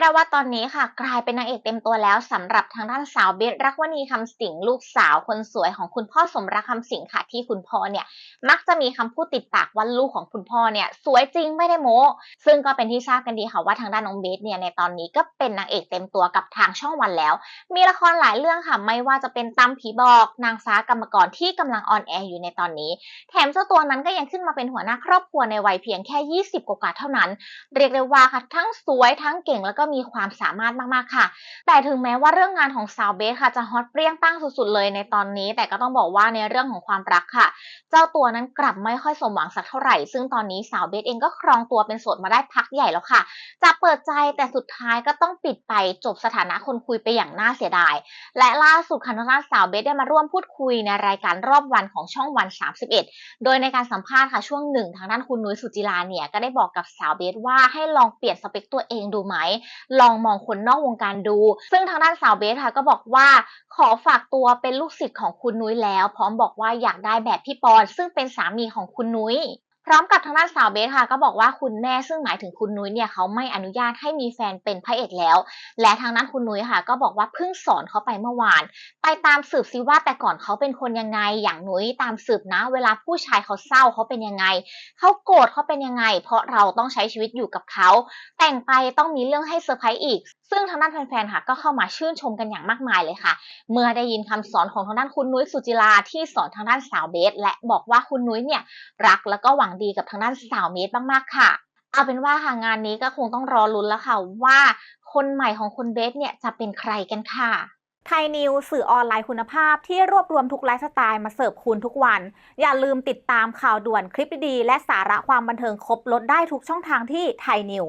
ได้ว่าตอนนี้ค่ะ กลายเป็นนางเอกเต็มตัวแล้วสำหรับทางด้านสาวเบสรักวณีคำสิงห์ลูกสาวคนสวยของคุณพ่อสมรักคำสิงห์ค่ะที่คุณพ่อเนี่ยมักจะมีคำพูดติดปากว่าลูกของคุณพ่อเนี่ยสวยจริงไม่ได้โม้ซึ่งก็เป็นที่ทราบกันดีค่ะว่าทางด้านน้องเบสเนี่ยในตอนนี้ก็เป็นนางเอกเต็มตัวกับทางช่องวันแล้ว มีละครหลายเรื่องค่ะไม่ว่าจะเป็นตำผีบอกนางฟ้ากรรมกรที่กำลังออนแอร์อยู่ในตอนนี้ แถมเจ้าตัวนั้นก็ยังขึ้นมาเป็นหัวหน้าครอบครัวในวัยเพียงแค่ 20 กว่าๆเท่านั้น เรียกได้ว่าค่ะทั้งสวยทั้งเก่งแล้วก็มีความสามารถมากๆค่ะ แต่ถึงแม้ว่าเรื่องงานของสาวเบสค่ะจะฮอตเปรี้ยงป้งสุดๆเลยในตอนนี้ แต่ก็ต้องบอกว่าในเรื่องของความรักค่ะ เจ้าตัวนั้นกลับไม่ค่อยสมหวังสักเท่าไหร่ ซึ่งตอนนี้สาวเบสเองก็ครองตัวเป็นโสดมาได้พักใหญ่แล้วค่ะ จะเปิดใจแต่สุดท้ายก็ต้องปิดไปจบสถานะคนคุยไปอย่างน่าเสียดาย และล่าสุดค่ะทางด้านสาวเบสได้มาร่วมพูดคุยในรายการรอบวันของช่องวัน 31 โดยในการสัมภาษณ์ค่ะช่วงหนึ่งทางด้านคุณนุ้ยสุจิลาเนี่ยก็ได้บอกกับสาวเบสว่าให้ลองเปลี่ยนสเปคตัวเองดูไหมลองมองคนนอกวงการดู ซึ่งทางด้านสาวเบสค่ะก็บอกว่าขอฝากตัวเป็นลูกศิษย์ของคุณนุ้ยแล้ว พร้อมบอกว่าอยากได้แบบพี่ปอนซึ่งเป็นสามีของคุณนุ้ย พร้อมกับทางด้านสาวเบสค่ะ ก็บอกว่าคุณแม่ซึ่งหมายถึงคุณนุ้ยเนี่ยเขาไม่อนุญาตให้มีแฟนเป็นพระเอกแล้ว และทางด้านคุณนุ้ยค่ะ ก็บอกว่าเพิ่งสอนเขาไปเมื่อวาน ไปตามสืบซิว่าแต่ก่อนเขาเป็นคนยังไง อย่างนุ้ยตามสืบนะ เวลาผู้ชายเขาเศร้าเขาเป็นยังไง เขาโกรธเขาเป็นยังไง เพราะเราต้องใช้ชีวิตอยู่กับเขา แต่งไปต้องมีเรื่องให้เซอร์ไพรส์อีก ซึ่งทางด้านแฟนๆค่ะ ก็เข้ามาชื่นชมกันอย่างมากมายเลยค่ะ เมื่อได้ยินคำสอนของทางด้านคุณนุ้ยสุจิราที่สอนทางด้านสาวเบส และบอกว่าคุณนุ้ยเนี่ยรักแล้วก็หวังดีกับทางด้านสาวเมดมากๆค่ะ เอาเป็นว่าค่ะงานนี้ก็คงต้องรอลุ้นแล้วค่ะว่าคนใหม่ของคุณเบสเนี่ยจะเป็นใครกันค่ะไทยนิวสื่อออนไลน์คุณภาพที่รวบรวมทุกไลฟ์สไตล์มาเสิร์ฟคุณทุกวัน อย่าลืมติดตามข่าวด่วนคลิปดีๆและสาระความบันเทิงครบลดได้ทุกช่องทางที่ไทยนิว